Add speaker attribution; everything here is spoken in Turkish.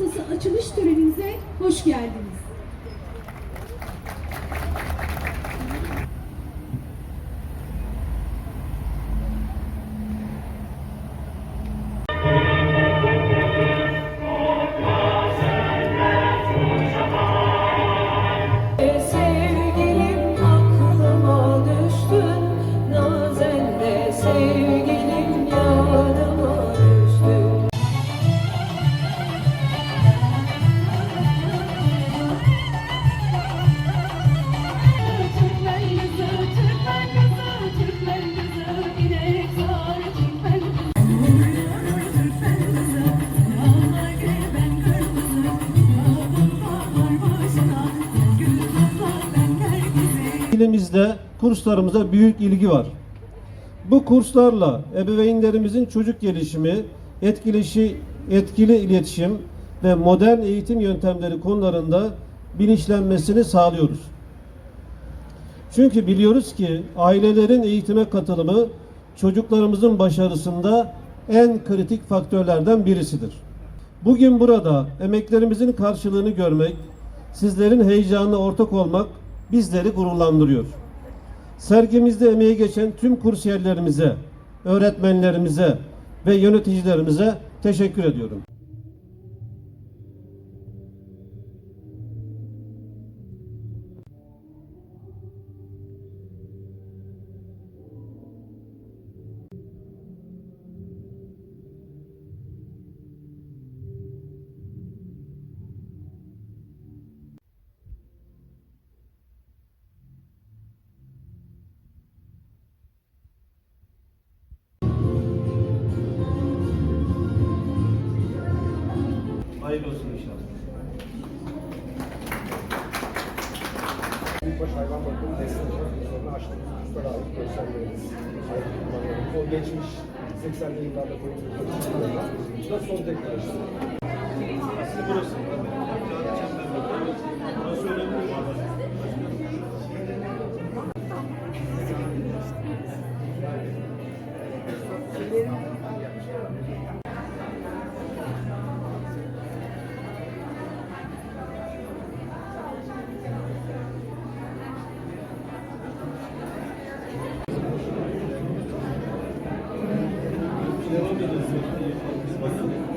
Speaker 1: Haftası açılış törenimize hoş geldiniz.
Speaker 2: İlimizde kurslarımıza büyük ilgi var. Bu kurslarla ebeveynlerimizin çocuk gelişimi, etkileşi, etkili iletişim ve modern eğitim yöntemleri konularında bilinçlenmesini sağlıyoruz. Çünkü biliyoruz ki ailelerin eğitime katılımı çocuklarımızın başarısında en kritik faktörlerden birisidir. Bugün burada emeklerimizin karşılığını görmek, sizlerin heyecanına ortak olmak bizleri gururlandırıyor. Sergimizde emeği geçen tüm kursiyerlerimize, öğretmenlerimize ve yöneticilerimize teşekkür ediyorum. Hayırlı olsun inşallah.
Speaker 3: Büyükbaş hayvan bakımı destek sorunu açtık. Kurslara ait görsellerimiz. O geçmiş 80'li yıllarda koyduğumuz çalışmalarla da son teknolojisi.
Speaker 2: Aslında. Burası devam edeceğiz.